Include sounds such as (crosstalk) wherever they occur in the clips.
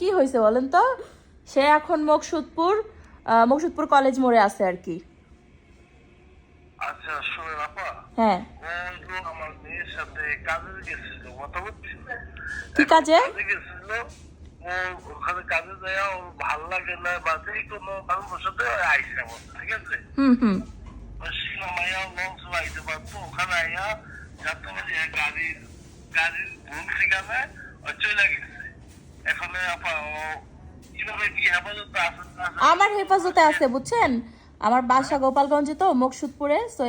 কি হয়েছে বলেন তো? সে এখন মকসুদপুর মকসুদপুর কলেজ মোড়ে আছে আর কি। আচ্ছা শোনেন আপা। হ্যাঁ। ও আমার মেয়ের সাথে কাজে গেছিল কথা বলছি কি কাজে? গেছিল ওখানে কাজে যায় ভালো লাগে না বা যে কোনো কারণের সাথে আইসে আমার ঠিক আছে? হুম হুম। সিনেমায়া লঞ্চ আইতে পারতো ওখানে আইয়া যাতে পারি গাড়ির গাড়ির ভুল ঠিকানা চলে গেছে। আমার হেফাজতে আছে, বুঝছেন? আমার বাসা গোপালগঞ্জে তো, মুকসুদপুরে সো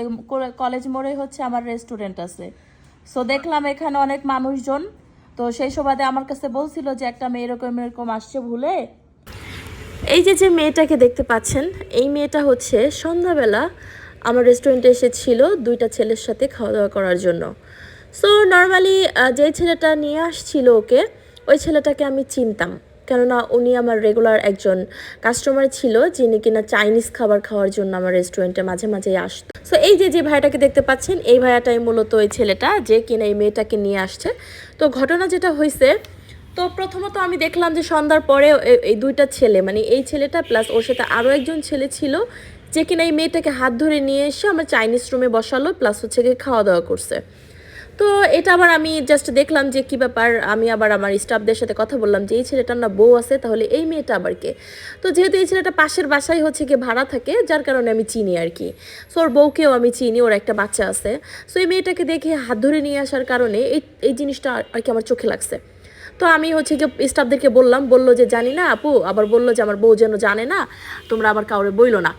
কলেজ মোড়ে হচ্ছে আমার রেস্টুরেন্ট আছে। সো দেখলাম এখানে অনেক মানুষজন, তো সেই সুবাদে আমার কাছে বলছিল যে একটা মেয়ে এরকম এরকম আসছে ভুলে। এই যে যে মেয়েটাকে দেখতে পাচ্ছেন, এই মেয়েটা হচ্ছে সন্ধ্যাবেলা আমার রেস্টুরেন্টে এসেছিল দুইটা ছেলের সাথে খাওয়া দাওয়া করার জন্য। সো নর্মালি যে ছেলেটা নিয়ে আসছিল ওকে ওই ছেলেটাকে আমি চিনতাম। কেননা উনি আমার রেগুলার একজন কাস্টমার ছিল, যিনি কিনা চাইনিজ খাবার খাওয়ার জন্য আমার রেস্টুরেন্টে মাঝে মাঝে আসতো। সো এই যে যে ভাইয়াটাকে দেখতে পাচ্ছেন, এই ভাইয়াটাই মূলত ওই ছেলেটা যে কিনা এই মেয়েটাকে নিয়ে আসছে। তো ঘটনা যেটা হয়েছে তো প্রথমত আমি দেখলাম যে সন্ধ্যার পরে এই দুইটা ছেলে মানে এই ছেলেটা প্লাস ওর সাথে আরও একজন ছেলে ছিল, যে কিনা এই মেয়েটাকে হাত ধরে নিয়ে এসে আমার চাইনিজ রুমে বসালো প্লাস হচ্ছে গিয়ে খাওয়া দাওয়া করছে। তো এটা আবার আমি জাস্ট দেখলাম যে কি ব্যাপার, আমি আবার আমার স্টাফদের সাথে কথা বললাম যে, এই ছেলেটার না বউ আছে, তাহলে এই মেয়েটা আবার কে? তো যেহেতু এই ছেলেটা পাশের বাসায় হচ্ছে গিয়ে ভাড়া থাকে, যার কারণে আমি চিনি আর কি। সো ওর বউকেও আমি চিনি, ওর একটা বাচ্চা আছে। সো এই মেয়েটাকে দেখে হাত ধরে নিয়ে আসার কারণে এই এই জিনিসটা আর কি আমার চোখে লাগছে। তো আমি হচ্ছে গিয়ে স্টাফদেরকে বললাম, বলল যে, জানি না আপু। আবার বলল যে, আমার বউ যেন জানে না, তোমরা আবার কাউরে বইলো না।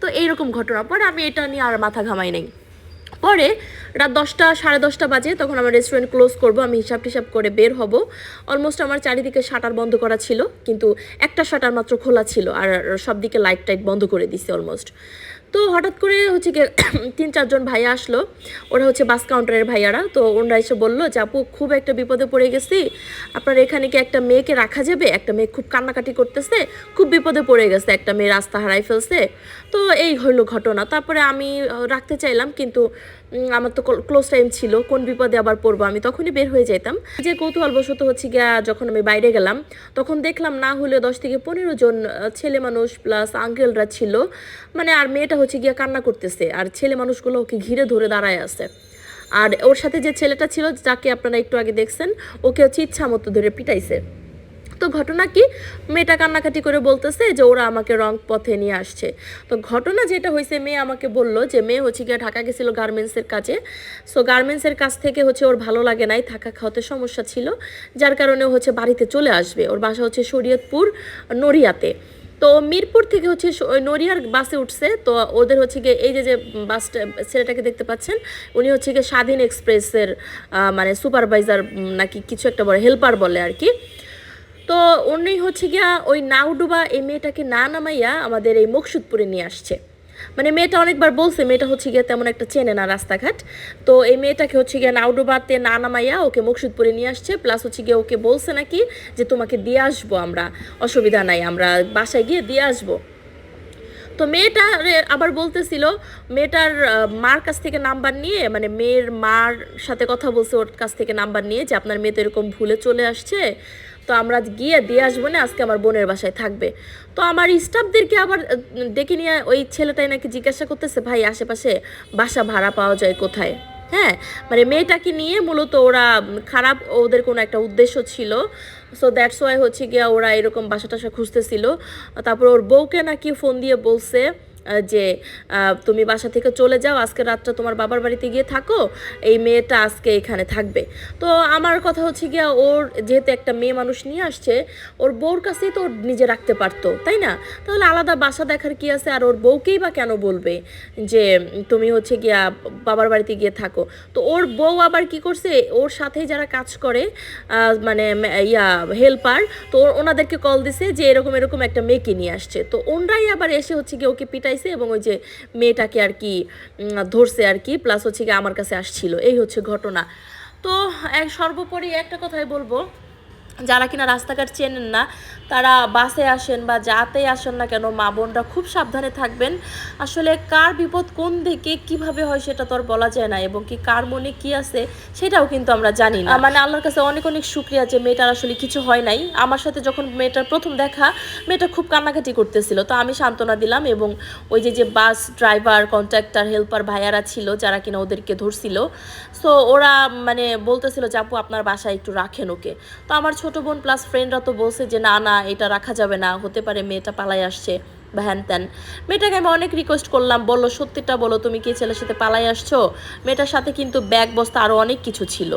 তো এইরকম ঘটনা। পরে আমি এটা নিয়ে আর মাথা ঘামাই নাই। পরে রাত দশটা, সাড়ে দশটা বাজে তখন আমার রেস্টুরেন্ট ক্লোজ করব, আমি হিসাব টিসাব করে বের হব। অলমোস্ট আমার চারিদিকে শাটার বন্ধ করা ছিল, কিন্তু একটা শাটার মাত্র খোলা ছিল, আর সব দিকে লাইট টাইট বন্ধ করে দিছে অলমোস্ট তো হঠাৎ করে হচ্ছে গিয়ে (clears throat) তিন, চারজন ভাইয়া আসলো। ওরা হচ্ছে বাস কাউন্টারের ভাইয়ারা। তো ওনারা এসে বলল যে, আপু, খুব একটা বিপদে পড়ে গেছি। আপনার এখানে কি একটা মেয়েকে রাখা যাবে? একটা মেয়ে খুব কান্নাকাটি করতেছে, খুব বিপদে পড়ে গেছে। একটা মেয়ে রাস্তা হারাই ফেলছে। তো এই হলো ঘটনা। তারপরে আমি রাখতে চাইলাম, কিন্তু আমার তো ক্লোজ টাইম ছিল, কোন বিপদে আবার পড়ব, আমি তখনই বের হয়ে যেতাম যে কৌতূহলবশত হচ্ছে গিয়া যখন আমি বাইরে গেলাম, তখন দেখলাম না হলে দশ থেকে পনেরো জন ছেলে মানুষ প্লাস আঙ্কেলরা ছিল। মানে আর মেয়েটা হচ্ছে গিয়া কান্না করতেছে, আর ছেলে মানুষগুলো ওকে ঘিরে ধরে দাঁড়ায় আছে। আর ওর সাথে যে ছেলেটা ছিল, যাকে আপনারা একটু আগে দেখছেন, ওকে হচ্ছে ইচ্ছা মতো ধরে পিটাইছে। তো ঘটনা কি? মেয়েটা কান্নাকাটি করে বলতেছে যে ওরা আমাকে রং পথে নিয়ে আসছে। তো ঘটনা যেটা হয়েছে, মেয়ে আমাকে বলল যে মেয়ে হচ্ছে গিয়ে ঢাকা গেছিল গার্মেন্টসের কাজে। সো গার্মেন্টসের কাছ থেকে হচ্ছে ওর ভালো লাগে নাই, থাকা খাওয়াতে সমস্যা ছিল। যার কারণে হচ্ছে বাড়িতে চলে আসবে। ওর বাসা হচ্ছে শরীয়তপুর, নড়িয়াতে। তো মিরপুর থেকে হচ্ছে নড়িয়ার বাসে উঠছে। তো ওদের হচ্ছে গিয়ে এই যে যে বাসটা ছেলেটাকে দেখতে পাচ্ছেন, উনি হচ্ছে গিয়ে স্বাধীন এক্সপ্রেসের মানে সুপারভাইজার নাকি কিছু একটা বলে, হেল্পার বলে আর কি। তো উনি হচ্ছে গিয়া ওই নাউডুবা এই মেয়েটাকে না নামাইয়া আমাদের এই মকসুদপুরে নিয়ে আসছে। মানে মেয়েটা অনেকবার বলছে, মেয়েটা হচ্ছে গিয়া তেমন একটা চেনে না রাস্তাঘাট। তো এই মেয়েটাকে হচ্ছে গিয়া নাউডুবাতে না নামাইয়া ওকে মকসুদপুরে নিয়ে আসছে প্লাস হচ্ছে গিয়ে ওকে বলছে নাকি যে তোমাকে দিয়ে আসব আমরা, অসুবিধা নাই, আমরা বাসায় গিয়ে দিয়ে আসব। তো মেয়েটা আবার বলতেছিল, মেয়েটার মার কাছ থেকে নাম্বার নিয়ে মানে মেয়ের মার সাথে কথা বলছে ওর কাছ থেকে নাম্বার নিয়ে যে আপনার মেয়ে তো এরকম ভুলে চলে আসছে। তো আমরা গিয়ে দিয়ে আসব না, আজকে আমার বোনের বাসায় থাকবে। তো আমার স্টাফদেরকে আবার ডেকে নিয়ে ওই ছেলেটাই নাকি জিজ্ঞাসা করতেছে, ভাই, আশেপাশে বাসা ভাড়া পাওয়া যায় কোথায়? হ্যাঁ মানে মেয়েটাকে নিয়ে মূলত ওরা খারাপ ওদের কোনো একটা উদ্দেশ্য ছিল। সো দ্যাটস ওয়াই হচ্ছে গিয়া ওরা এরকম বাসা টাসা খুঁজতেছিল। তারপর ওর বউকে নাকি ফোন দিয়ে বলছে যে তুমি বাসা থেকে চলে যাও, আজকে রাতটা তোমার বাবার বাড়িতে গিয়ে থাকো, এই মেয়েটা আজকে এখানে থাকবে। তো আমার কথা হচ্ছে গিয়া, ওর যেহেতু একটা মেয়ে মানুষ নিয়ে আসছে, ওর বউর কাছেই তো নিজে রাখতে পারতো, তাই না? তাহলে আলাদা বাসা দেখার কি আছে? আর ওর বউকেই বা কেন বলবে যে, তুমি হচ্ছে গিয়া বাবার বাড়িতে গিয়ে থাকো? তো ওর বউ আবার কি করছে? ওর সাথেই যারা কাজ করে মানে ইয়া হেল্পার তো ওনাদেরকে কল দিছে যে, এরকম এরকম একটা মেয়েকে নিয়ে আসছে। তো ওনরাই আবার এসে হচ্ছে গিয়ে ওকে পিটাইছে এবং ওই যে মেয়েটাকে আর কি ধরছে আর কি প্লাস হচ্ছে গিয়ে আমার কাছে আসছিল। এই হচ্ছে ঘটনা। তো, এক সর্বোপরি একটা কথাই বলব, যারা কিনা রাস্তাঘাট চেনেন না তারা বাসে আসেন বা যাতেই আসেন না কেন, মা বোনরা খুব সাবধানে থাকবেন। আসলে কার বিপদ কোন দিকে, কীভাবে হয় সেটা তো আর বলা যায় না এবং কি কার মনে কি আছে সেটাও কিন্তু আমরা জানি না। মানে আল্লাহর কাছে অনেক অনেক শুক্রিয়া যে মেয়েটার আসলে কিছু হয় নাই। আমার সাথে যখন মেয়েটার প্রথম দেখা, মেয়েটা খুব কান্নাকাটি করতেছিল। তো আমি সান্ত্বনা দিলাম এবং ওই যে যে বাস ড্রাইভার, কন্ট্রাক্টর, হেল্পার ভাইয়ারা ছিল যারা কিনা ওদেরকে ধরছিল। সো ওরা মানে বলতেছিল যে, আপু, আপনার বাসায় একটু রাখেন ওকে। তো আমার ছোট বোন প্লাস ফ্রেন্ডরা তো বলছে যে, না না এটা রাখা যাবে না, হতে পারে মেয়েটা পালাই আসছে। বা হ্যান ত্যান। মেয়েটাকে আমি অনেক রিকোয়েস্ট করলাম, বলল, সত্যিটা বলো, তুমি কি ছেলের সাথে পালাই আসছো? মেয়েটার সাথে কিন্তু ব্যাগ বস্তা আরও অনেক কিছু ছিল।